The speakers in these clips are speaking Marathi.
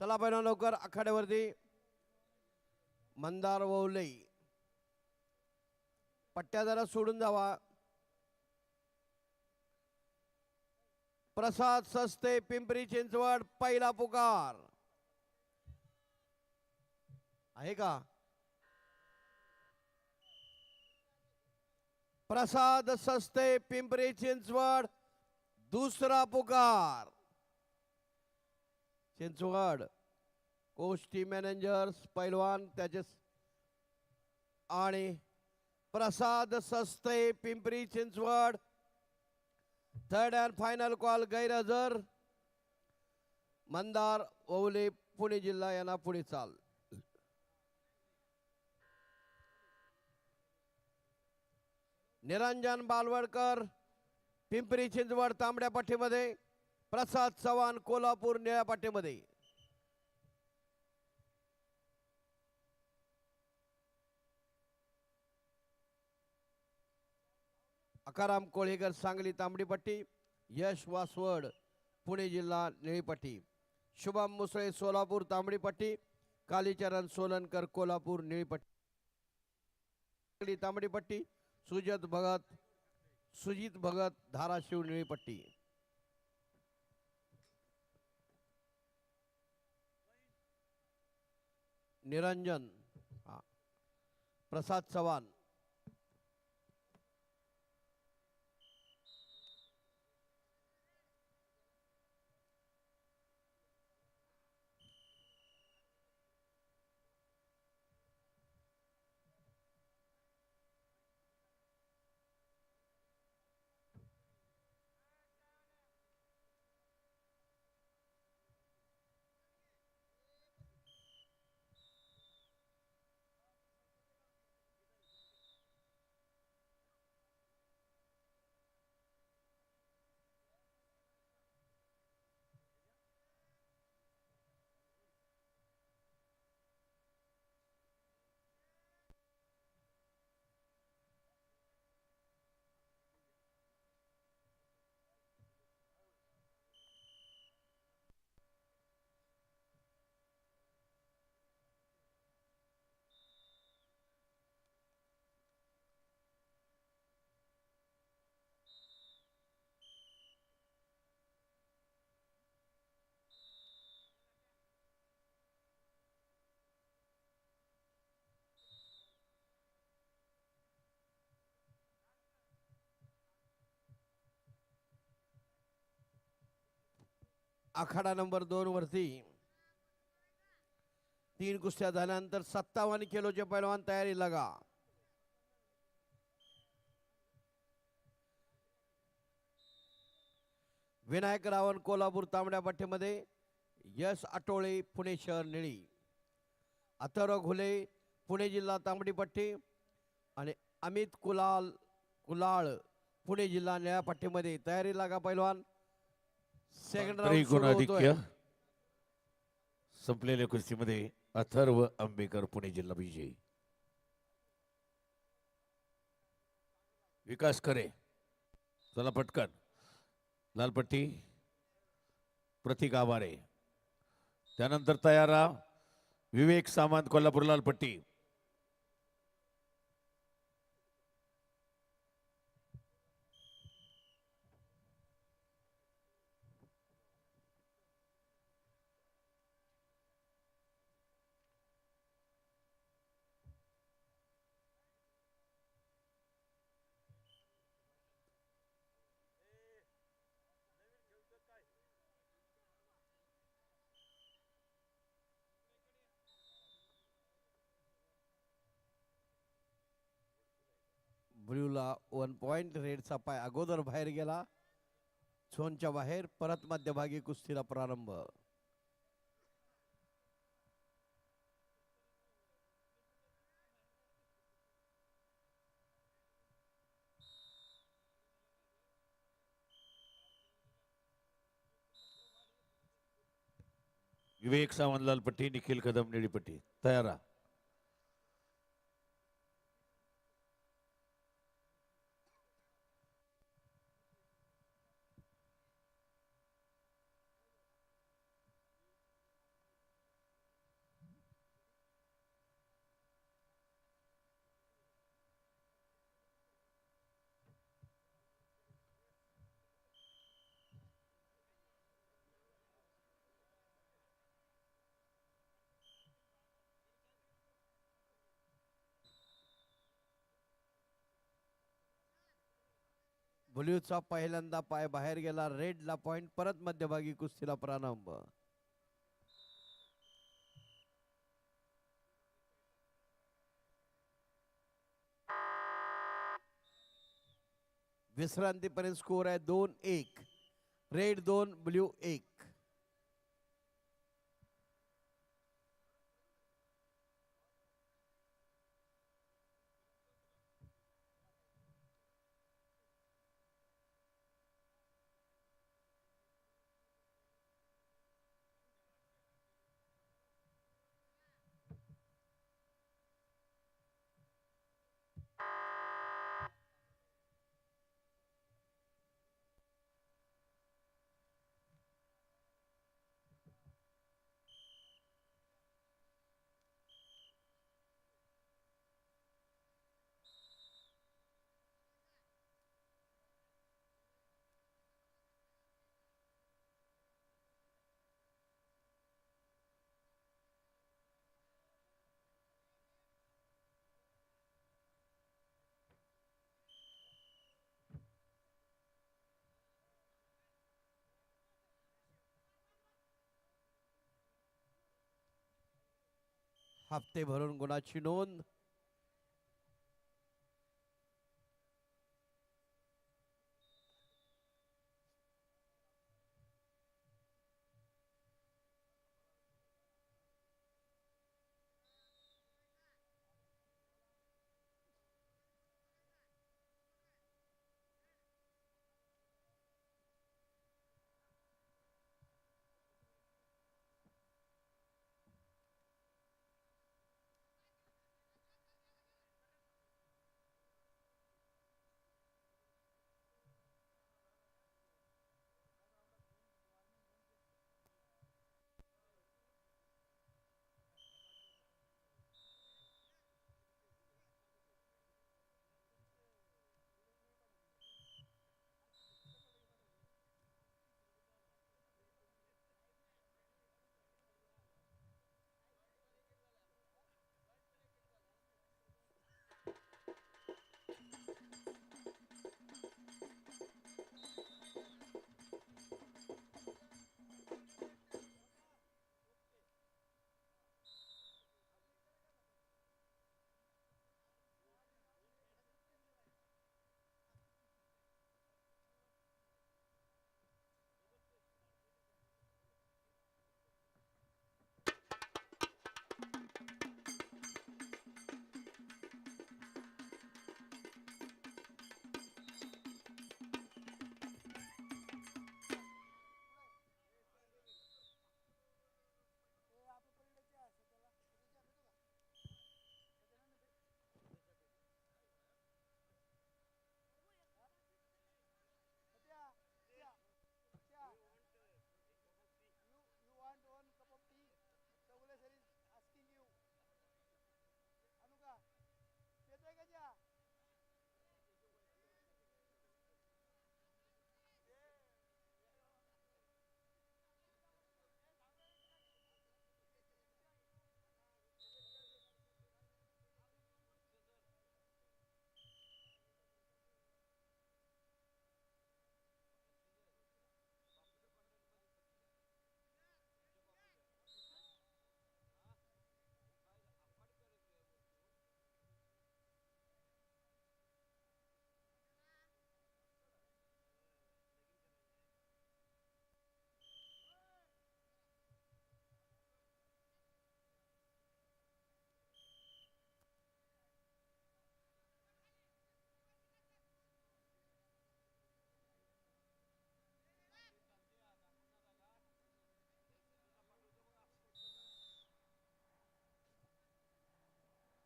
चला पहिला लवकर आखाड्यावरती. मंदार वौलई पट्ट्या जरा सोडून जावा. प्रसाद सस्ते पिंपरी चिंचवड पहिला पुकार. आहे का? प्रसाद सस्ते पिंपरी चिंचवड दुसरा पुकार. चिंचवड गोष्टी मॅनेजर्स पैलवान त्याचे आणि Prasad Saste Pimpri Chinchwad. Third and final call गैरहजर. मंदार ओवले पुणे जिल्हा यांना पुढे चाल. निरंजन बालवडकर पिंपरी चिंचवड तांबड्या पट्टीमध्ये. प्रसाद चव्हाण कोल्हापूर निळ्यापाटेमध्ये अकाराम कोळेकर सांगली तांबडी पट्टी यश वासवड पुणे जिल्हा निळीपट्टी शुभम मुसळे सोलापूर तांबडीपट्टी कालीचरण सोलनकर कोल्हापूर निळीपट्टी तांबडी पट्टी सुजत भगत सुजित भगत धाराशिव निळीपट्टी निरंजन प्रसाद चव्हाण. आखाडा नंबर दोन वरती. तीन कुस्त्या झाल्यानंतर सत्तावन्न किलोचे पैलवान तयारी लगा. विनायक रावण कोल्हापूर तांबड्या पट्टीमध्ये यश आटोळे पुणे शहर निळी. अथर्व घुले पुणे जिल्हा तांबडी पट्टी आणि अमित कुलाल कुलाळ पुणे जिल्हा निळ्या पट्टीमध्ये तयारी लागा पैलवान. सेकंड पारंपरिक राऊंड सुरू होतोय. गुणाधिक्य. संपलेल्या कुस्तीमध्ये अथर्व आंबेकर पुणे जिल्हा विजयी. विकास करे चला पटकन. लालपट्टी. प्रतीक आवारे. त्यानंतर तयार विवेक सामंत कोल्हापूर लालपट्टी. बाजूला वन पॉइंट रेडचा पाय अगोदर बाहेर गेला झोनच्या बाहेर परत मध्यभागी कुस्तीला प्रारंभ. विवेक सावंतलाल पट्टी निखिल कदम निळीपट्टी तयार ब्ल्यूचा पहिल्यांदा पाय बाहेर गेला रेडला पॉइंट परत मध्यभागी कुस्तीला प्रारंभ. विश्रांतीपर्यंत स्कोर आहे दोन एक. रेड दोन ब्ल्यू एक. हप्ते भरून गुणाची नोंद?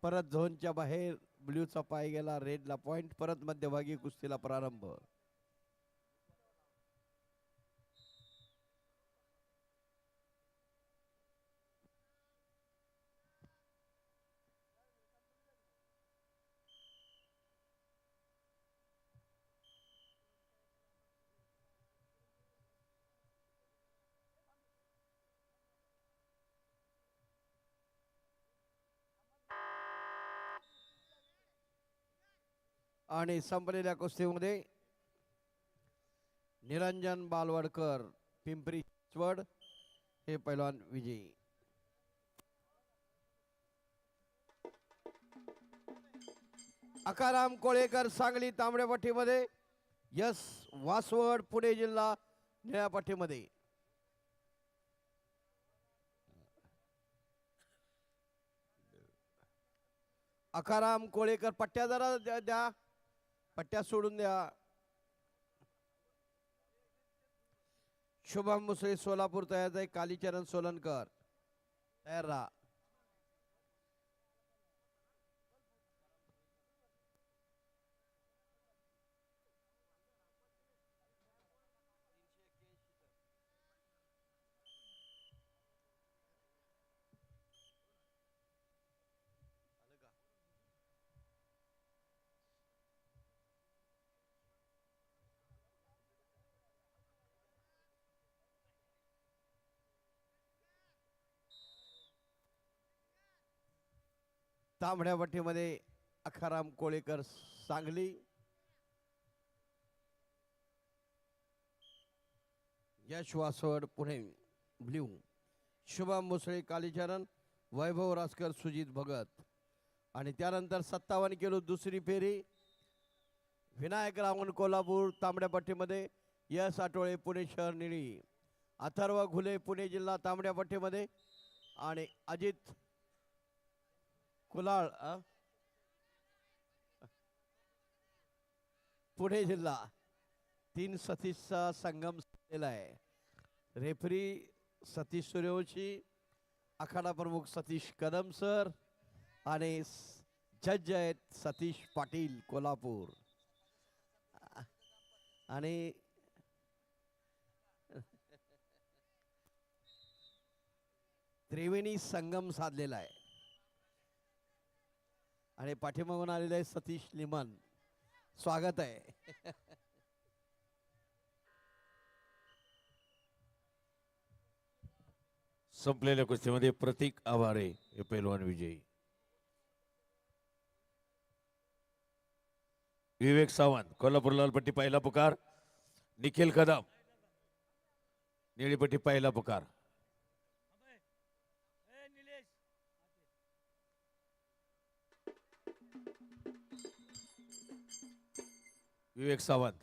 परत झोनच्या बाहेर ब्ल्यूचा पाय गेला रेडला पॉईंट परत मध्यभागी कुस्तीला प्रारंभ. आणि संपलेल्या कुस्तीमध्ये निरंजन बालवडकर पिंपरी चिंचवड हे पैलवान विजयी. अकाराम कोळेकर सांगली तांबड्या पट्टीमध्ये यस वासवड पुणे जिल्हा निळ्या पट्टीमध्ये. अकाराम कोळेकर पट्ट्या जरा द्या- द्या. पट्ट्या सोडून द्या. शुभम मुसळे सोलापूर तयार आहे कालीचरण सोलनकर तयार राहा. तांबड्या पट्टीमध्ये अखाराम कोळेकर सांगली. यश वासवड पुणे ब्ल्यू. शुभम मुसळे कालीचरण. वैभव रासकर सुजित भगत. आणि त्यानंतर सत्तावन्न किलो दुसरी फेरी. विनायक रावण कोल्हापूर तांबड्या पट्टीमध्ये. यश आठवळे पुणे शहर निळी. अथर्व घुले पुणे जिल्हा तांबड्या पट्टीमध्ये. आणि अजित कुलाळ पुणे जिल्हा. तीन सतीशचा संगम झालेला आहे. रेफरी सतीश सूर्यवंशी आखाडा प्रमुख सतीश कदम सर आणि जज आहेत सतीश पाटील कोल्हापूर. आणि त्रिवेणी संगम साधलेला आहे. आणि पाठीमागून आलेले आहे सतीश लिमन. स्वागत आहे. संपलेल्या कुस्तीमध्ये प्रतीक आवारे हे पैलवान विजयी. विवेक सावंत कोल्हापूर लालपट्टी पहिला पुकार. निखिल कदम. निळीपट्टी पहिला पुकार. विवेक सावंत.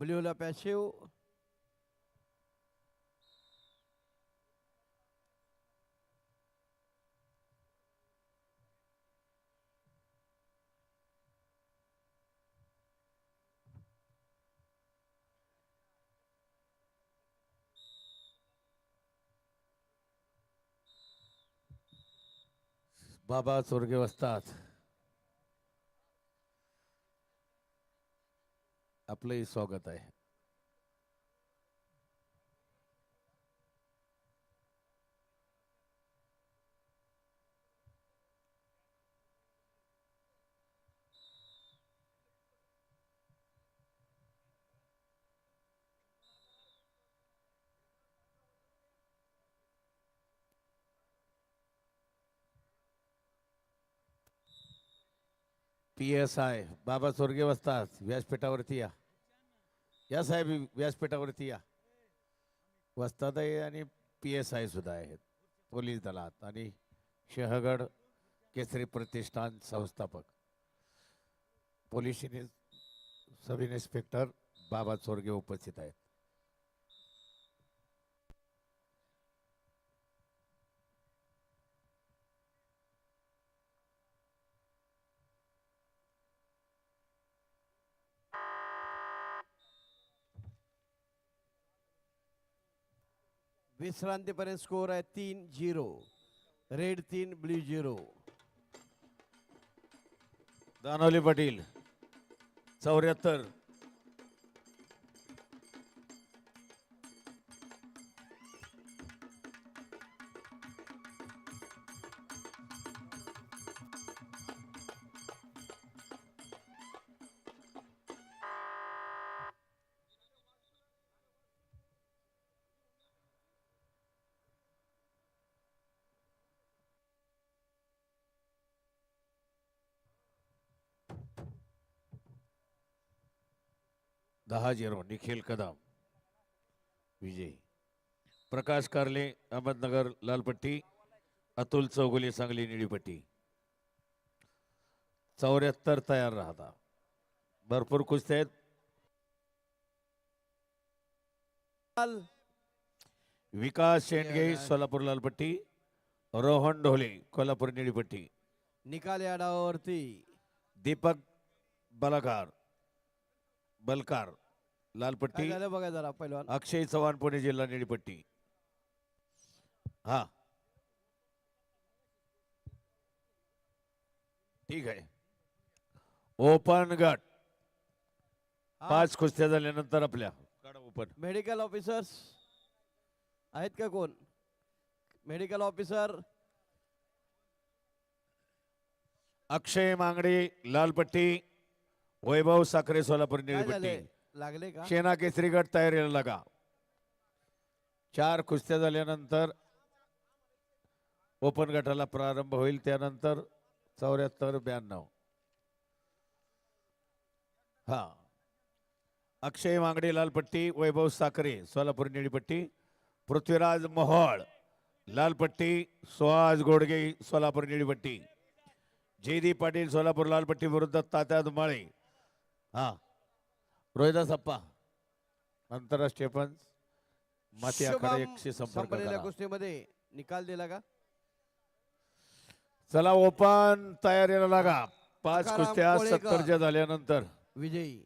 ब्ल्यूला पॅशिव बाबा चोरगे वसतात आपलंही स्वागत आहे. पी एस आय बाबा स्वर्गीय असतात व्यासपीठावरती या. या साहेब व्यासपीठावरती या. वसतात आणि पी एस आय सुद्धा आहेत. पोलीस दलात आणि शहगड केसरी प्रतिष्ठान संस्थापक. पोलीस सब इन्स्पेक्टर बाबा चोरगे उपस्थित आहेत. विश्रांतीपर्यंत स्कोर आहे तीन झिरो रेड तीन ब्ल्यू झिरो दानवली पाटील चौऱ्याहत्तर. दहा झिरो निखिल कदम विजय. प्रकाश कारले अहमदनगर लालपट्टी अतुल चौगुले सांगली निळीपट्टी. चौऱ्याहत्तर तयार राहता. भरपूर कुस्त्या आहेत. विकास शेंडगे सोलापूर लालपट्टी. रोहन ढोले कोल्हापूर निळीपट्टी. निकाल या डावावरती. दीपक बलाकार बलकार लालपट्टी झालं बघा जरा पहिलवान अक्षय चव्हाण पुणे जिल्हा निळीपट्टी हा. ठीक आहे. ओपन गट. पाच कुस्त्या झाल्यानंतर आपल्या. ओपन. Medical officers. आहेत का कोण? Medical officer. अक्षय मांगडे लालपट्टी वैभव साखरे सोलापूर निळीपट्टी झाले लागले का? शेना केसरी गट तयारीला लागा. चार कुस्त्या झाल्यानंतर ओपन गटाला प्रारंभ होईल त्यानंतर चौऱ्याहत्तर ब्याण्णव. हा. अक्षय मांगडे लालपट्टी वैभव साखरे सोलापूर निळीपट्टी पृथ्वीराज मोहोळ लालपट्टी सुहास गोडगे सोलापूर निळीपट्टी. जयदीप पाटील सोलापूर लालपट्टी विरुद्ध तात्या माळे हा. रोहिदास अप्पा आंतरराष्ट्रीय पंच माती आखाडा एकशे संपर्क संपलेल्या करा. कुस्तीमध्ये निकाल दिला का? चला ओपन तयारीला लागा. पाच तुकाराम कुस्त्या कोळेकर. सत्तरच्या झाल्यानंतर. विजयी.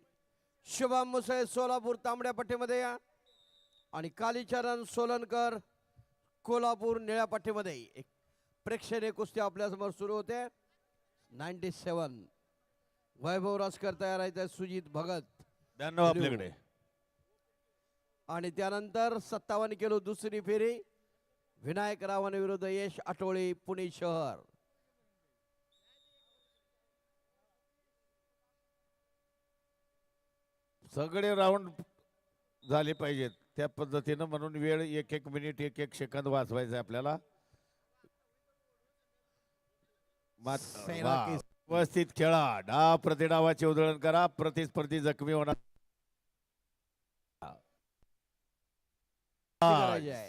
शुभम मुसळे सोलापूर तांबड्या पट्टीमध्ये या. आणि कालीचरण सोलनकर कोल्हापूर निळ्या पट्टीमध्ये. एक प्रेक्षणीय कुस्ती आपल्यासमोर सुरू होते. नाईन्टी सेवन. वैभव राजकर तयार आहेत सुजित भगत. ब्याण्णव आपल्याकडे. आणि त्यानंतर सत्तावन्न किलो दुसरी फेरी. विनायक रावण विरुद्ध यश आठवळे पुणे शहर. सगळे राऊंड झाले पाहिजेत. त्या पद्धतीनं म्हणून वेळ एक एक मिनिट एक एक सेकंद वाचवायचा आपल्याला. व्यवस्थित खेळा. डाव प्रतिडावाचे उधळण करा. प्रतिस्पर्धी जखमी होणार.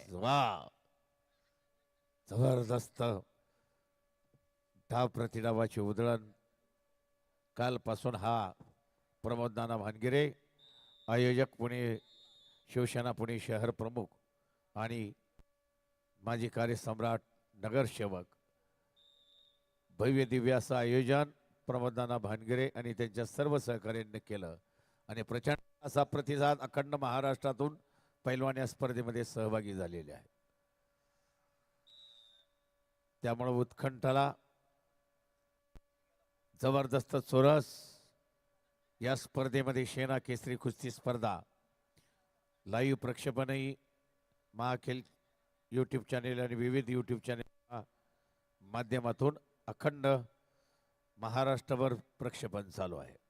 वा. जबरदस्त. डाव प्रतिडावाचे उधळण. कालपासून हा प्रमोद नाना भानगिरे आयोजक पुणे शिवसेना पुणे शहर प्रमुख आणि माजी कार्यसम्राट नगरसेवक भव्य दिव्य असं आयोजन प्रमोदाना भानगिरे आणि त्यांच्या सर्व सहकार्यांनी केलं. आणि प्रचंड असा प्रतिसाद अखंड महाराष्ट्रातून पैलवान या स्पर्धेमध्ये सहभागी झालेले आहे त्यामुळे उत्कंठाला जबरदस्त चोरस या स्पर्धेमध्ये शेना केसरी कुस्ती स्पर्धा. लाईव्ह प्रक्षेपणही महाखेल यूट्यूब चॅनेल आणि विविध यूट्यूब चॅनेल माध्यमातून अखंड महाराष्ट्रभर प्रक्षेपण चालू आहे.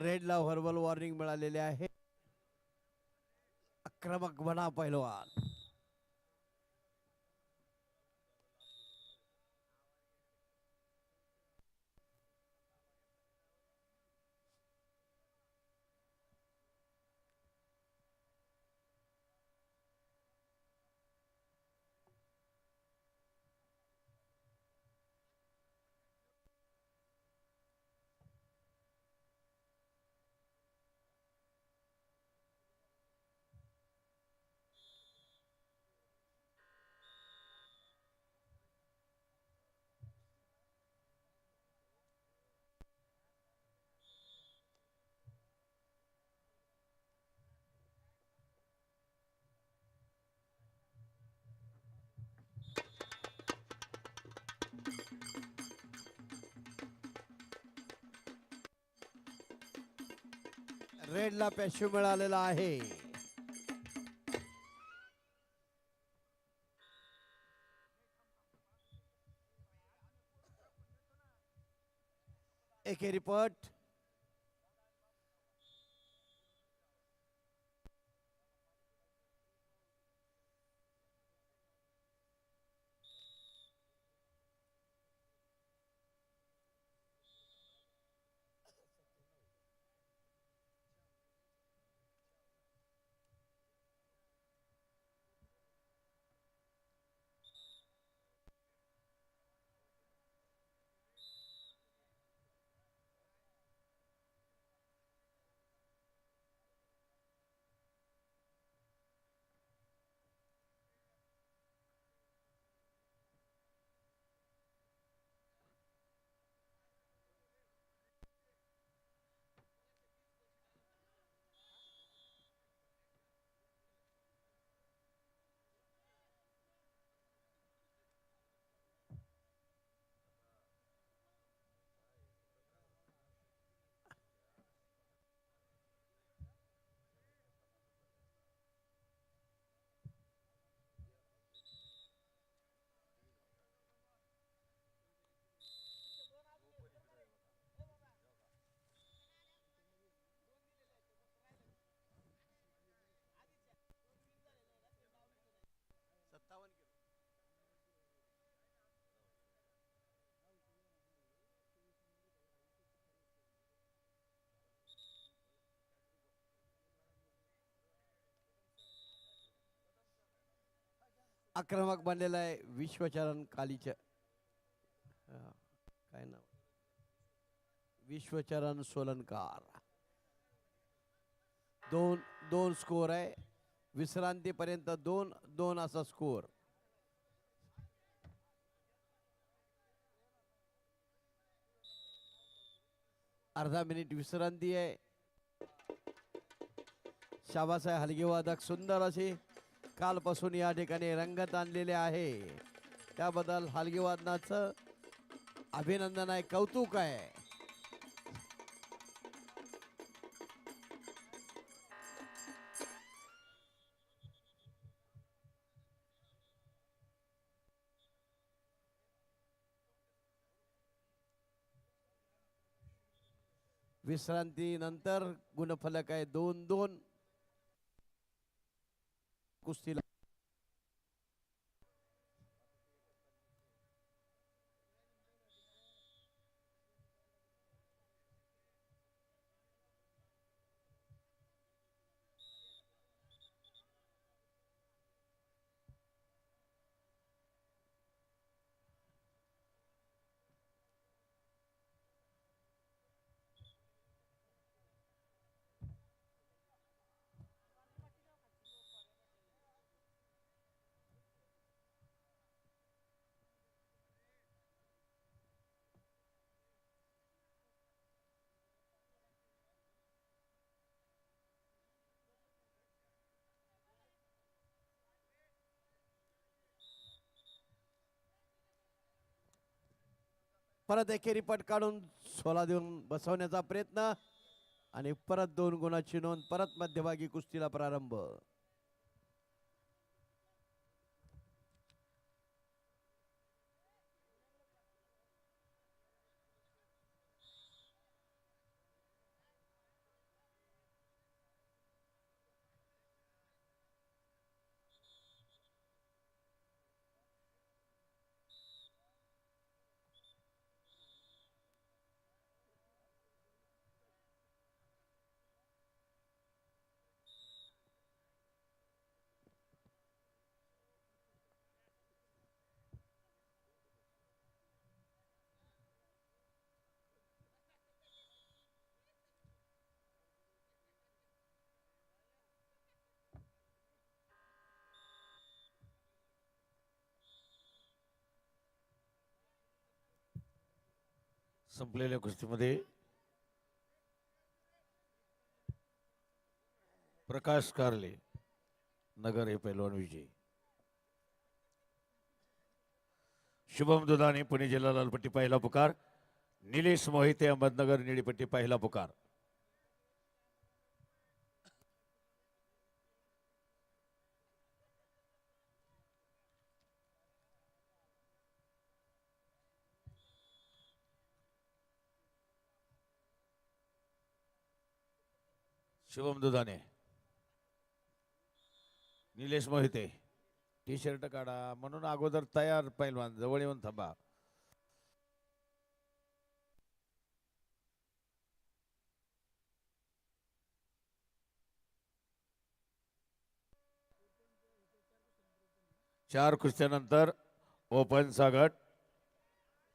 रेडला व्हर्बल वॉर्निंग मिळालेले आहे. आक्रमक बना पहिलवान रेडला पॅशू मिळालेला आहे. एके आक्रमक बनलेला आहे विश्वचरण कालीच्या. काय नाव? विश्वचरण सोलनकार दोन दोन स्कोर आहे. विश्रांतीपर्यंत दोन दोन असा स्कोर अर्धा मिनिट विश्रांती आहे. शाबासाहेब हलगेवादक सुंदर असे कालपासून या ठिकाणी रंगत आणलेले आहे. त्याबद्दल हलगेवादनाचं अभिनंदन आहे कौतुक आहे. विश्रांतीनंतर गुणफलक आहे दोन दोन. कुस्तीला परत एकेरी पट काढून सोला देऊन बसवण्याचा प्रयत्न आणि परत दोन गुणाची नोंद परत मध्यभागी कुस्तीला प्रारंभ. संपलेल्या कुस्तीमध्ये प्रकाश कारले नगर हे पैलवान विजयी. शुभम दुधाने पुणे जिल्हा लालपट्टी पहिला पुकार. निलेश मोहिते अहमदनगर निळीपट्टी पहिला पुकार. शुभम दुधाने. निलेश मोहिते. टी शर्ट काढा. म्हणून अगोदर तयार पैलवान जवळ येऊन थांबा. चार कुस्त्यानंतर ओपनचा गट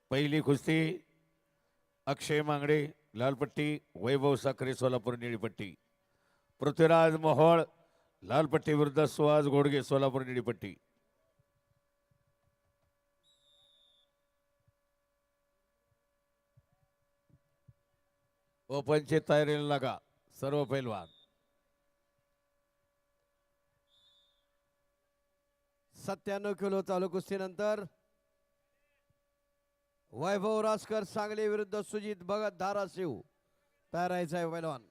पहिली कुस्ती अक्षय मांगडे लालपट्टी वैभव साखरे सोलापूर निळीपट्टी पृथ्वीराज मोहोळ लालपट्टी विरुद्ध सुहास घोडगे सोलापूर निडीपट्टी ओपनचे तयारीला लागा सर्व पैलवान. सत्त्याण्णव किलो चालू कुस्तीनंतर वैभव रासकर सांगली विरुद्ध सुजित भगत धाराशिव. तयार आहे पैलवान.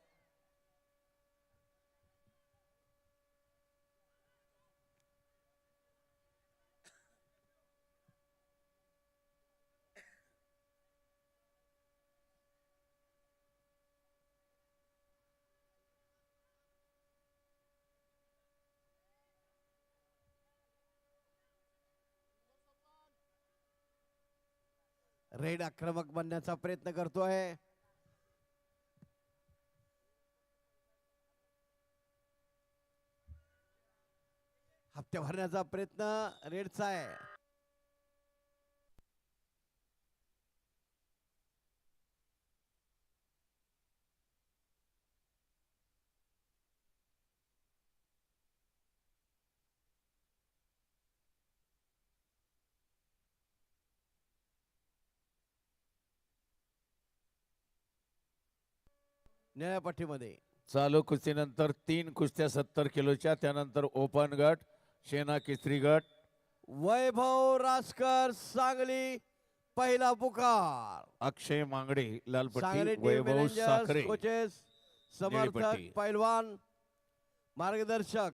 रेड आक्रमक बनण्याचा प्रयत्न करतोय हप्ते भरण्याचा प्रयत्न रेडचा आहे. निळ्या पट्टीमध्ये चालू कुस्तीनंतर तीन कुस्त्या सत्तर किलोच्या त्यानंतर ओपन गट शेना केसरी गट. वैभव रासकर सांगली पहिला पुकार. अक्षय मांगडे लालपट्टी वैभव साखरे कोचेस समर्थक. पैलवान मार्गदर्शक.